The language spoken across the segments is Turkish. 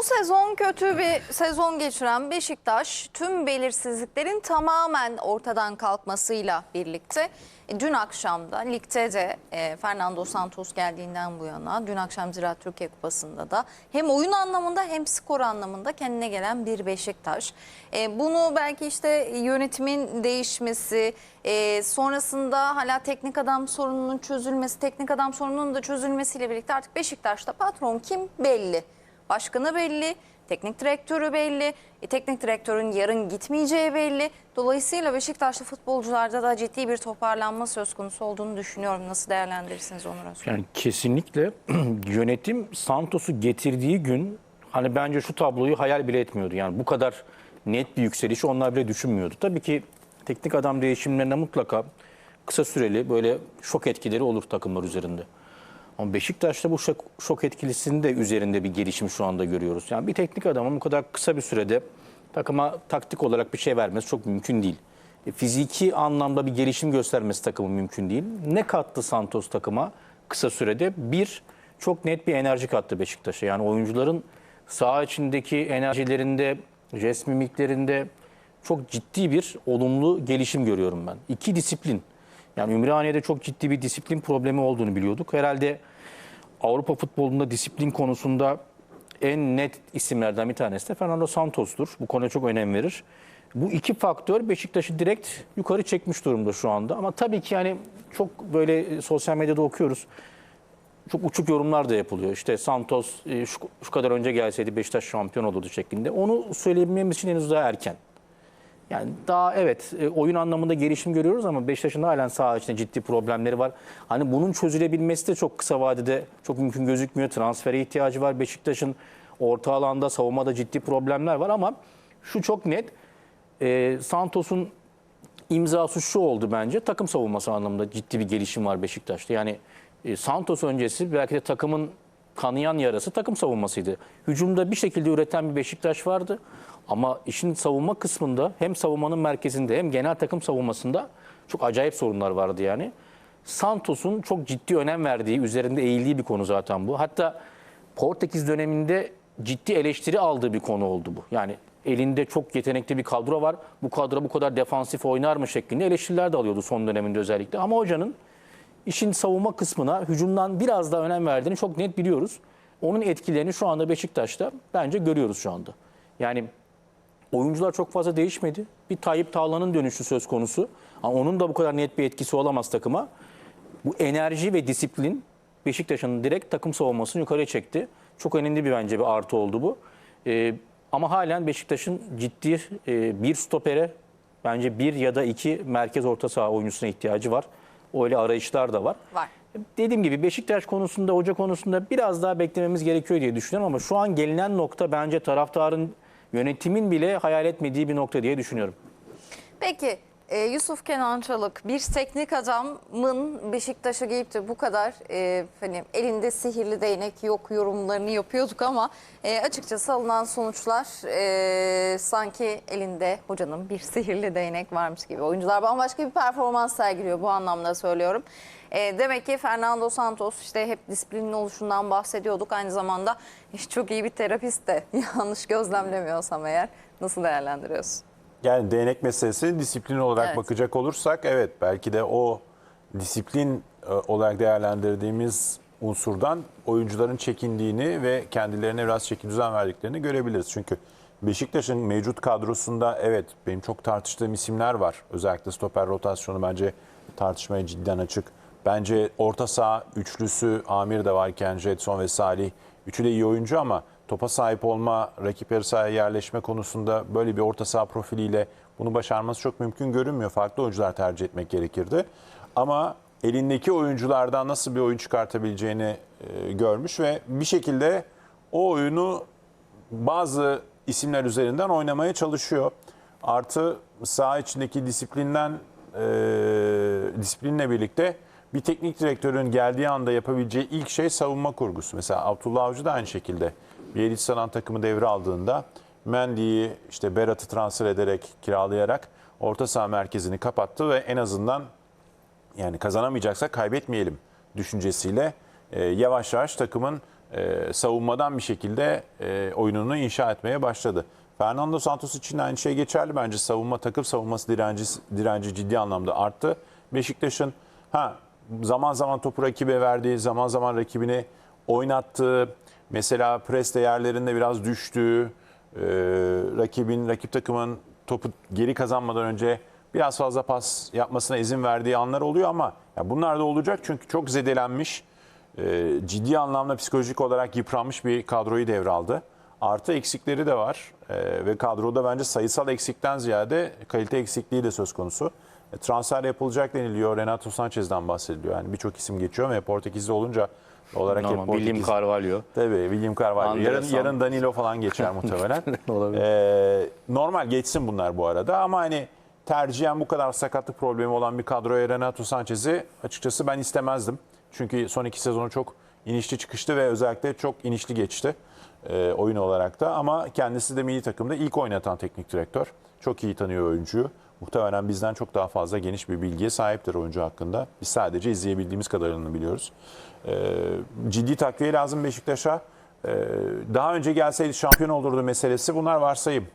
Bu sezon kötü bir sezon geçiren Beşiktaş tüm belirsizliklerin tamamen ortadan kalkmasıyla birlikte e, dün akşam da ligde de e, Fernando Santos geldiğinden bu yana dün akşam Ziraat Türkiye Kupası'nda da hem oyun anlamında hem skor anlamında kendine gelen bir Beşiktaş. E, bunu belki işte yönetimin değişmesi e, sonrasında hala teknik adam sorununun çözülmesi teknik adam sorununun da çözülmesiyle birlikte artık Beşiktaş'ta patron kim belli. Başkanı belli, teknik direktörü belli, e, teknik direktörün yarın gitmeyeceği belli. Dolayısıyla Beşiktaşlı futbolcularda da ciddi bir toparlanma söz konusu olduğunu düşünüyorum. Nasıl değerlendirirsiniz Onur Özkan? Yani kesinlikle yönetim Santos'u getirdiği gün hani bence şu tabloyu hayal bile etmiyordu. Yani bu kadar net bir yükselişi onlar bile düşünmüyordu. Tabii ki teknik adam değişimlerine mutlaka kısa süreli böyle şok etkileri olur takımlar üzerinde. Ama Beşiktaş'ta bu şok, şok etkilisinin de üzerinde bir gelişim şu anda görüyoruz. Yani bir teknik adamın bu kadar kısa bir sürede takıma taktik olarak bir şey vermesi çok mümkün değil. E, fiziki anlamda bir gelişim göstermesi takımın mümkün değil. Ne kattı Santos takıma kısa sürede? Bir, çok net bir enerji kattı Beşiktaş'a. Yani oyuncuların saha içindeki enerjilerinde, jest mimiklerinde çok ciddi bir olumlu gelişim görüyorum ben. İki, disiplin. Yani Ümraniye'de çok ciddi bir disiplin problemi olduğunu biliyorduk. Herhalde Avrupa futbolunda disiplin konusunda en net isimlerden bir tanesi de Fernando Santos'tur. Bu konuya çok önem verir. Bu iki faktör Beşiktaş'ı direkt yukarı çekmiş durumda şu anda. Ama tabii ki yani çok böyle sosyal medyada okuyoruz. Çok uçuk yorumlar da yapılıyor. İşte Santos e, şu, kadar önce gelseydi Beşiktaş şampiyon olurdu şeklinde. Onu söyleyebilmemiz için henüz daha erken. Yani daha evet e, oyun anlamında gelişim görüyoruz ama Beşiktaş'ın halen saha içinde ciddi problemleri var. Hani bunun çözülebilmesi de çok kısa vadede çok mümkün gözükmüyor. Transfere ihtiyacı var Beşiktaş'ın. Orta alanda savunmada ciddi problemler var ama şu çok net. E, Santos'un imzası şu oldu bence. Takım savunması anlamında ciddi bir gelişim var Beşiktaş'ta. Yani e, Santos öncesi belki de takımın kanayan yarası takım savunmasıydı. Hücumda bir şekilde üreten bir Beşiktaş vardı. Ama işin savunma kısmında hem savunmanın merkezinde hem genel takım savunmasında çok acayip sorunlar vardı yani. Santos'un çok ciddi önem verdiği, üzerinde eğildiği bir konu zaten bu. Hatta Portekiz döneminde ciddi eleştiri aldığı bir konu oldu bu. Yani elinde çok yetenekli bir kadro var. Bu kadro bu kadar defansif oynar mı şeklinde eleştiriler de alıyordu son döneminde özellikle. Ama hocanın işin savunma kısmına hücumdan biraz daha önem verdiğini çok net biliyoruz. Onun etkilerini şu anda Beşiktaş'ta bence görüyoruz şu anda. Yani oyuncular çok fazla değişmedi. Bir Tayyip Tağlan'ın dönüşü söz konusu. Ama onun da bu kadar net bir etkisi olamaz takıma. Bu enerji ve disiplin Beşiktaş'ın direkt takım savunmasını yukarıya çekti. Çok önemli bir bence bir artı oldu bu. Ee, ama halen Beşiktaş'ın ciddi e, bir stopere bence bir ya da iki merkez orta saha oyuncusuna ihtiyacı var. Öyle arayışlar da var. Var. Dediğim gibi Beşiktaş konusunda, hoca konusunda biraz daha beklememiz gerekiyor diye düşünüyorum ama şu an gelinen nokta bence taraftarın, yönetimin bile hayal etmediği bir nokta diye düşünüyorum. Peki e, Yusuf Kenan Çalık bir teknik adamın Beşiktaş'a gelip de bu kadar e, hani elinde sihirli değnek yok yorumlarını yapıyorduk ama e, açıkçası alınan sonuçlar e, sanki elinde hocanın bir sihirli değnek varmış gibi. Oyuncular bambaşka bir performans sergiliyor bu anlamda söylüyorum. E, demek ki Fernando Santos işte hep disiplinin oluşundan bahsediyorduk. Aynı zamanda çok iyi bir terapist de yanlış gözlemlemiyorsam eğer nasıl değerlendiriyorsun? Yani değnek meselesi disiplin olarak Evet. bakacak olursak evet belki de o disiplin e, olarak değerlendirdiğimiz unsurdan oyuncuların çekindiğini ve kendilerine biraz çeki düzen verdiklerini görebiliriz. Çünkü Beşiktaş'ın mevcut kadrosunda evet benim çok tartıştığım isimler var. Özellikle stoper rotasyonu bence tartışmaya cidden açık. Bence orta saha üçlüsü Amir de varken Jetson ve Salih üçü de iyi oyuncu ama topa sahip olma, rakip sahaya yerleşme konusunda böyle bir orta saha profiliyle bunu başarması çok mümkün görünmüyor. Farklı oyuncular tercih etmek gerekirdi. Ama elindeki oyunculardan nasıl bir oyun çıkartabileceğini e, görmüş ve bir şekilde o oyunu bazı isimler üzerinden oynamaya çalışıyor. Artı saha içindeki disiplinden e, disiplinle birlikte bir teknik direktörün geldiği anda yapabileceği ilk şey savunma kurgusu. Mesela Abdullah Avcı da aynı şekilde Bielitsa'dan takımı devre aldığında Mendy'yi işte Berat'ı transfer ederek, kiralayarak orta saha merkezini kapattı ve en azından yani kazanamayacaksak kaybetmeyelim düşüncesiyle e, yavaş yavaş takımın e, savunmadan bir şekilde e, oyununu inşa etmeye başladı. Fernando Santos için aynı şey geçerli bence. Savunma takım savunması direnci, direnci ciddi anlamda arttı. Beşiktaş'ın ha zaman zaman topu rakibe verdiği, zaman zaman rakibini oynattığı, mesela pres değerlerinde biraz düştüğü, e, rakibin, rakip takımın topu geri kazanmadan önce biraz fazla pas yapmasına izin verdiği anlar oluyor ama ya bunlar da olacak çünkü çok zedelenmiş, e, ciddi anlamda psikolojik olarak yıpranmış bir kadroyu devraldı. Artı eksikleri de var E, ve kadroda bence sayısal eksikten ziyade kalite eksikliği de söz konusu. E, transfer yapılacak deniliyor. Renato Sanchez'den bahsediliyor. Yani birçok isim geçiyor ve Portekizli olunca olarak hep Ama William Portekiz- Carvalho. Tabii William Carvalho. Andre Yarın, yarın Danilo falan geçer muhtemelen. Olabilir. Ee, normal geçsin bunlar bu arada ama hani tercihen bu kadar sakatlık problemi olan bir kadroya Renato Sanchez'i açıkçası ben istemezdim. Çünkü son iki sezonu çok inişli çıkıştı ve özellikle çok inişli geçti e, oyun olarak da. Ama kendisi de milli takımda ilk oynatan teknik direktör. Çok iyi tanıyor oyuncuyu. Muhtemelen bizden çok daha fazla geniş bir bilgiye sahiptir oyuncu hakkında. Biz sadece izleyebildiğimiz kadarını biliyoruz. Ee, ciddi takviye lazım Beşiktaş'a. Ee, daha önce gelseydi şampiyon olurdu meselesi bunlar varsayım.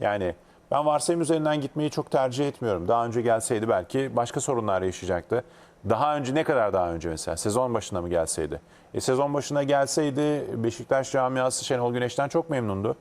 Yani ben varsayım üzerinden gitmeyi çok tercih etmiyorum. Daha önce gelseydi belki başka sorunlar yaşayacaktı. Daha önce ne kadar daha önce mesela sezon başında mı gelseydi? E, sezon başına gelseydi Beşiktaş camiası Şenol Güneş'ten çok memnundu.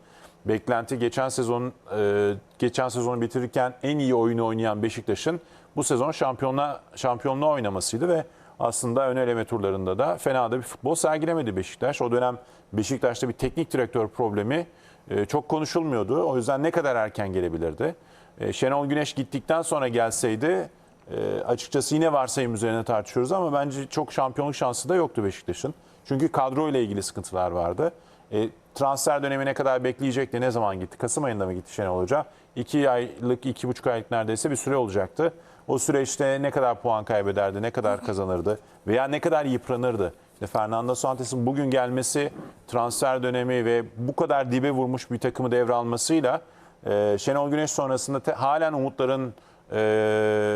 Beklenti geçen sezon e, geçen sezonu bitirirken en iyi oyunu oynayan Beşiktaş'ın bu sezon şampiyonla şampiyonluğa oynamasıydı ve aslında ön eleme turlarında da fena da bir futbol sergilemedi Beşiktaş. O dönem Beşiktaş'ta bir teknik direktör problemi e, çok konuşulmuyordu. O yüzden ne kadar erken gelebilirdi? E, Şenol Güneş gittikten sonra gelseydi e, açıkçası yine varsayım üzerine tartışıyoruz ama bence çok şampiyonluk şansı da yoktu Beşiktaş'ın. Çünkü kadro ile ilgili sıkıntılar vardı. E, transfer dönemine kadar bekleyecekti. Ne zaman gitti? Kasım ayında mı gitti Şenol Hoca? İki aylık, iki buçuk aylık neredeyse bir süre olacaktı. O süreçte ne kadar puan kaybederdi, ne kadar kazanırdı veya ne kadar yıpranırdı. İşte Fernando Santos'un bugün gelmesi, transfer dönemi ve bu kadar dibe vurmuş bir takımı devralmasıyla e, Şenol Güneş sonrasında te- halen umutların e,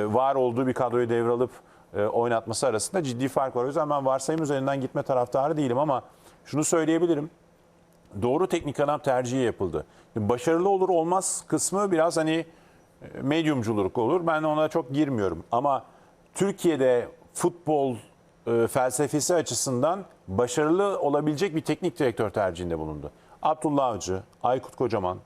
var olduğu bir kadroyu devralıp e, oynatması arasında ciddi fark var. O yüzden ben varsayım üzerinden gitme taraftarı değilim ama şunu söyleyebilirim doğru teknik adam tercihi yapıldı. Başarılı olur olmaz kısmı biraz hani e, medyumculuk olur. Ben ona çok girmiyorum. Ama Türkiye'de futbol e, felsefesi açısından başarılı olabilecek bir teknik direktör tercihinde bulundu. Abdullah Avcı, Aykut Kocaman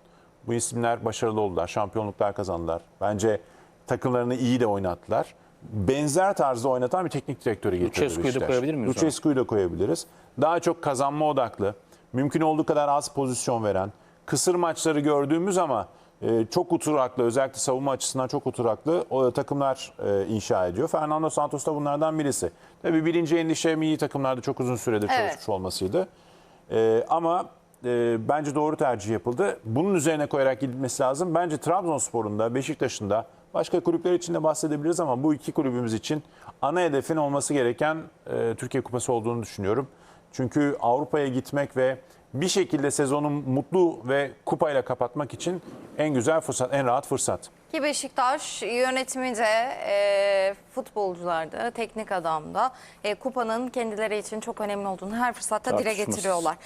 bu isimler başarılı oldular. Şampiyonluklar kazandılar. Bence takımlarını iyi de oynattılar. Benzer tarzda oynatan bir teknik direktörü getirdi Lucescu'yu da koyabilir miyiz? Lucescu'yu da koyabiliriz. Daha çok kazanma odaklı, mümkün olduğu kadar az pozisyon veren, kısır maçları gördüğümüz ama e, çok oturaklı, özellikle savunma açısından çok oturaklı o takımlar e, inşa ediyor. Fernando Santos da bunlardan birisi. Tabii birinci endişe milli takımlarda çok uzun süredir Evet. çalışmış olmasıydı. E, ama e, bence doğru tercih yapıldı. Bunun üzerine koyarak gidilmesi lazım. Bence Trabzonspor'un da Beşiktaş'ın da başka kulüpler için de bahsedebiliriz ama bu iki kulübümüz için ana hedefin olması gereken e, Türkiye Kupası olduğunu düşünüyorum. Çünkü Avrupa'ya gitmek ve bir şekilde sezonu mutlu ve kupayla kapatmak için en güzel fırsat, en rahat fırsat. Ki Beşiktaş yönetimi de e, futbolcular da teknik adam da e, kupanın kendileri için çok önemli olduğunu her fırsatta dile getiriyorlar.